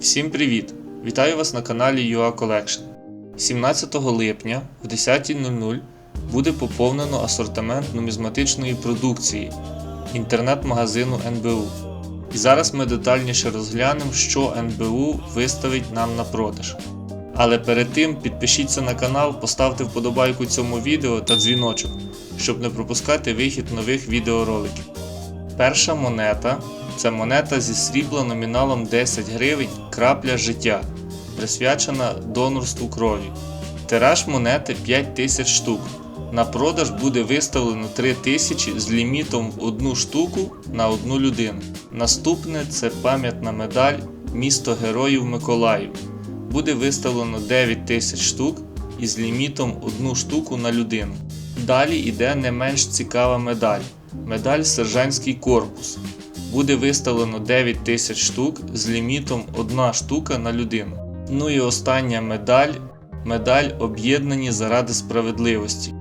Всім привіт! Вітаю вас на каналі UA Collection. 17 липня в 10.00 буде поповнено асортимент нумізматичної продукції інтернет-магазину НБУ. І зараз ми детальніше розглянемо, що НБУ виставить нам на продаж. Але перед тим підпишіться на канал, поставте вподобайку цьому відео та дзвіночок, щоб не пропускати вихід нових відеороликів. Перша монета це монета зі срібла номіналом 10 гривень крапля життя, присвячена донорству крові. Тираж монети 5000 штук. На продаж буде виставлено 3000 з лімітом в одну штуку на одну людину. Наступне це пам'ятна медаль Місто Героїв Миколаїв. Буде виставлено 9000 штук із лімітом одну штуку на людину. Далі йде не менш цікава медаль. Медаль Сержантський корпус. Буде виставлено 9000 штук з лімітом 1 штука на людину. Ну і остання медаль медаль Об'єднані заради справедливості.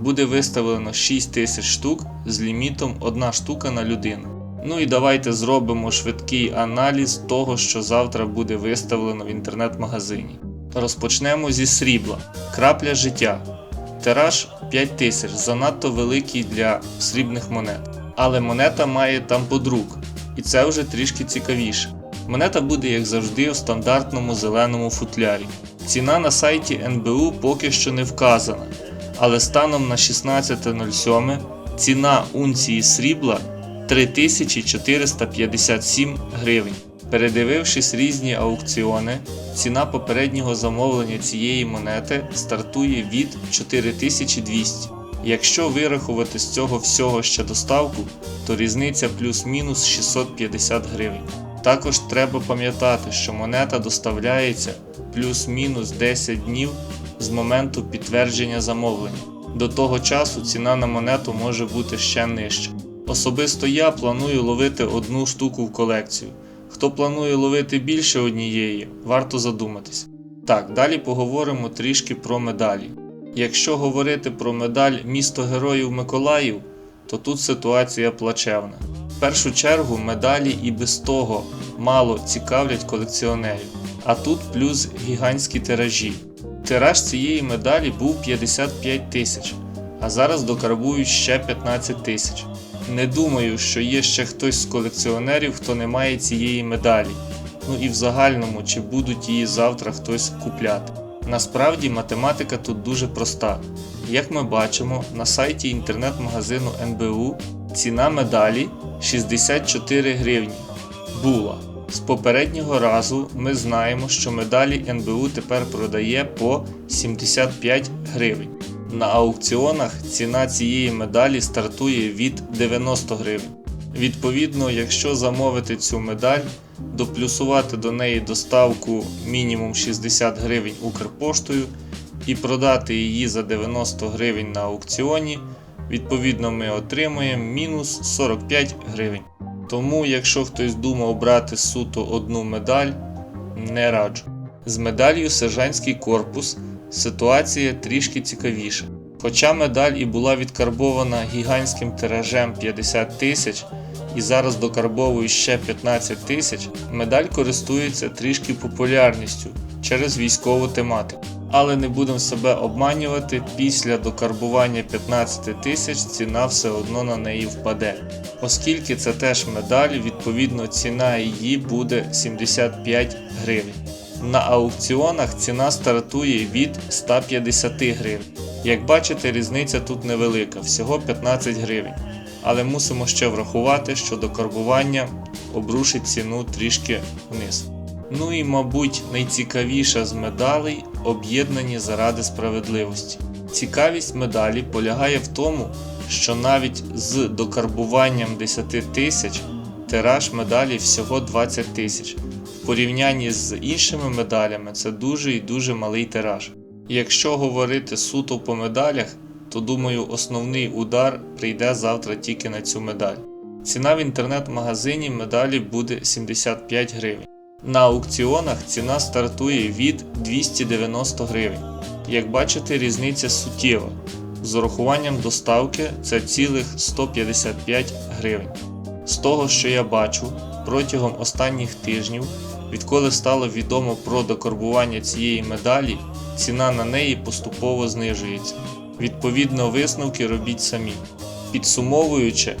Буде виставлено 6000 штук з лімітом 1 штука на людину. Ну і давайте зробимо швидкий аналіз того, що завтра буде виставлено в інтернет-магазині. Розпочнемо зі срібла. Крапля життя. Тираж 5000, занадто великий для срібних монет. Але монета має там подруг, і це вже трішки цікавіше. Монета буде, як завжди, у стандартному зеленому футлярі. Ціна на сайті НБУ поки що не вказана, але станом на 16.07 ціна унції срібла 3457 гривень. Передивившись різні аукціони, ціна попереднього замовлення цієї монети стартує від 4200. Якщо вирахувати з цього всього ще доставку, то різниця плюс-мінус 650 гривень. Також треба пам'ятати, що монета доставляється плюс-мінус 10 днів з моменту підтвердження замовлення. До того часу ціна на монету може бути ще нижча. Особисто я планую ловити одну штуку в колекцію. Хто планує ловити більше однієї, варто задуматись. Так, далі поговоримо трішки про медалі. Якщо говорити про медаль Місто Героїв Миколаїв, то тут ситуація плачевна. В першу чергу медалі і без того мало цікавлять колекціонерів, а тут плюс гігантські тиражі. Тираж цієї медалі був 55 тисяч, а зараз докарбують ще 15 тисяч. Не думаю, що є ще хтось з колекціонерів, хто не має цієї медалі. Ну і в загальному, чи будуть її завтра хтось купляти. Насправді математика тут дуже проста. Як ми бачимо, на сайті інтернет-магазину НБУ ціна медалі 64 гривні була. З попереднього разу ми знаємо, що медалі НБУ тепер продає по 75 гривень. На аукціонах ціна цієї медалі стартує від 90 гривень. Відповідно, якщо замовити цю медаль, доплюсувати до неї доставку мінімум 60 гривень Укрпоштою і продати її за 90 гривень на аукціоні, відповідно ми отримуємо мінус 45 гривень. Тому, якщо хтось думав брати суто одну медаль, не раджу. З медаллю Сержантський корпус ситуація трішки цікавіша. Хоча медаль і була відкарбована гігантським тиражем 50 тисяч і зараз докарбовують ще 15 тисяч, медаль користується трішки популярністю через військову тематику. Але не будемо себе обманювати, після докарбування 15 тисяч ціна все одно на неї впаде. Оскільки це теж медаль, відповідно ціна її буде 75 гривень. На аукціонах ціна стартує від 150 гривень. Як бачите, різниця тут невелика, всього 15 гривень. Але мусимо ще врахувати, що до карбування обрушить ціну трішки вниз. Ну і, мабуть, найцікавіша з медалей об'єднані заради справедливості. Цікавість медалі полягає в тому, що навіть з докарбуванням 10 тисяч тираж медалі всього 20 тисяч. В порівнянні з іншими медалями це дуже і дуже малий тираж. Якщо говорити суто по медалях, то думаю, основний удар прийде завтра тільки на цю медаль. Ціна в інтернет-магазині медалі буде 75 гривень. На аукціонах ціна стартує від 290 гривень. Як бачите, різниця суттєва. З урахуванням доставки це цілих 155 гривень. З того, що я бачу, протягом останніх тижнів Відколи стало відомо про докорбування цієї медалі, ціна на неї поступово знижується. Відповідно, висновки робіть самі. Підсумовуючи,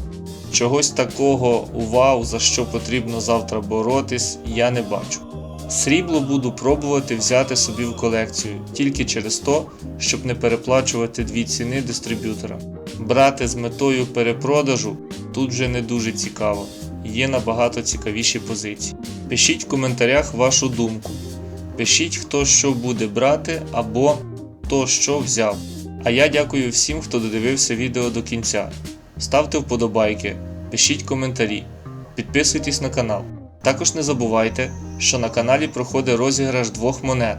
чогось такого вау, за що потрібно завтра боротись, я не бачу. Срібло буду пробувати взяти собі в колекцію тільки через то, щоб не переплачувати дві ціни дистриб'юторам. Брати з метою перепродажу тут вже не дуже цікаво, є набагато цікавіші позиції. Пишіть в коментарях вашу думку. Пишіть, хто що буде брати або хто що взяв. А я дякую всім, хто додивився відео до кінця. Ставте вподобайки, пишіть коментарі, підписуйтесь на канал. Також не забувайте, що на каналі проходить розіграш двох монет: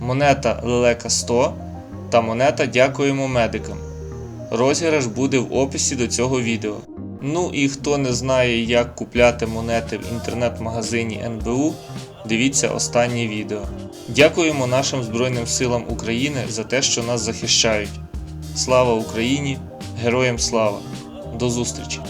монета Лелека 100 та монета Дякуємо медикам. Розіграш буде в описі до цього відео. Ну і хто не знає, як купляти монети в інтернет-магазині НБУ, дивіться останнє відео. Дякуємо нашим Збройним силам України за те, що нас захищають. Слава Україні! Героям слава! До зустрічі!